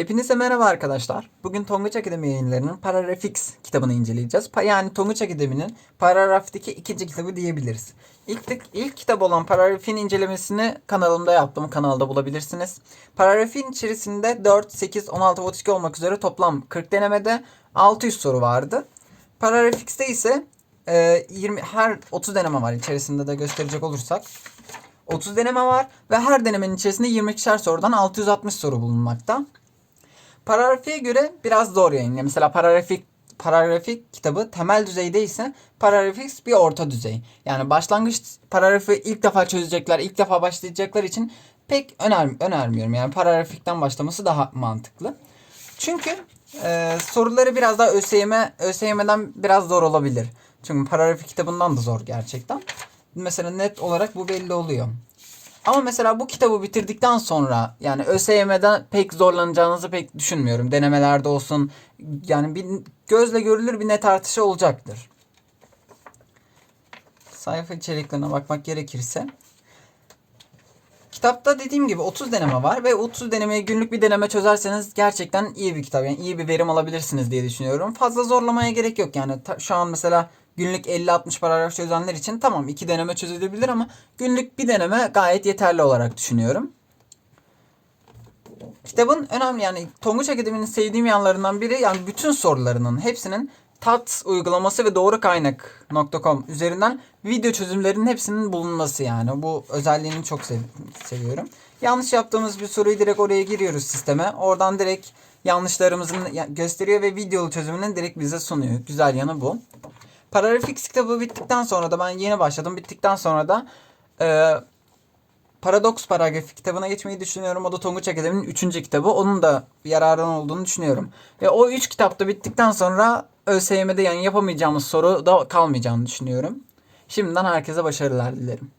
Hepinize merhaba arkadaşlar. Bugün Tonguç Akademi yayınlarının Paragrafix kitabını inceleyeceğiz. Yani Tonguç Akademi'nin paragraftaki ikinci kitabı diyebiliriz. İlk, ilk kitap olan Paragrafin incelemesini kanalımda yaptım. Kanalda bulabilirsiniz. Paragrafin içerisinde 4, 8, 16 ve 32 olmak üzere toplam 40 denemede 600 soru vardı. Paragrafix'te ise e, 20 her 30 deneme var içerisinde de gösterecek olursak. 30 deneme var ve her denemenin içerisinde 22'şer sorudan 660 soru bulunmakta. Paragrafiye göre biraz zor yayınlıyor. Mesela paragrafik paragrafik kitabı temel düzeyde ise paragrafik bir orta düzey. Yani başlangıç paragrafı ilk defa çözecekler, ilk defa başlayacaklar için pek öner önermiyorum. Yani paragrafikten başlaması daha mantıklı. Çünkü e, soruları biraz daha ÖSYM ÖSYM'den biraz zor olabilir. Çünkü paragrafik kitabından da zor gerçekten. Mesela net olarak bu belli oluyor. Ama mesela bu kitabı bitirdikten sonra yani ÖSYM'den pek zorlanacağınızı pek düşünmüyorum. Denemelerde olsun yani bir gözle görülür bir net artışı olacaktır. Sayfa içeriklerine bakmak gerekirse. Kitapta dediğim gibi 30 deneme var ve 30 denemeyi günlük bir deneme çözerseniz gerçekten iyi bir kitap. Yani iyi bir verim alabilirsiniz diye düşünüyorum. Fazla zorlamaya gerek yok yani. Şu an mesela günlük 50-60 paragraf çözenler için tamam iki deneme çözülebilir ama günlük bir deneme gayet yeterli olarak düşünüyorum. Kitabın önemli yani Tonguç Akademi'nin sevdiğim yanlarından biri yani bütün sorularının hepsinin tat uygulaması ve doğru kaynak.com üzerinden video çözümlerinin hepsinin bulunması yani. Bu özelliğini çok sev- seviyorum. Yanlış yaptığımız bir soruyu direkt oraya giriyoruz sisteme. Oradan direkt yanlışlarımızın ya- gösteriyor ve videolu çözümünü direkt bize sunuyor. Güzel yanı bu. Paragrafix kitabı bittikten sonra da ben yeni başladım. Bittikten sonra da e, Paradoks Paragrafik kitabına geçmeyi düşünüyorum. O da Tonguç Akademi'nin 3. kitabı. Onun da yararın olduğunu düşünüyorum. Ve o 3 kitap da bittikten sonra ÖSYM'de yani yapamayacağımız soru da kalmayacağını düşünüyorum. Şimdiden herkese başarılar dilerim.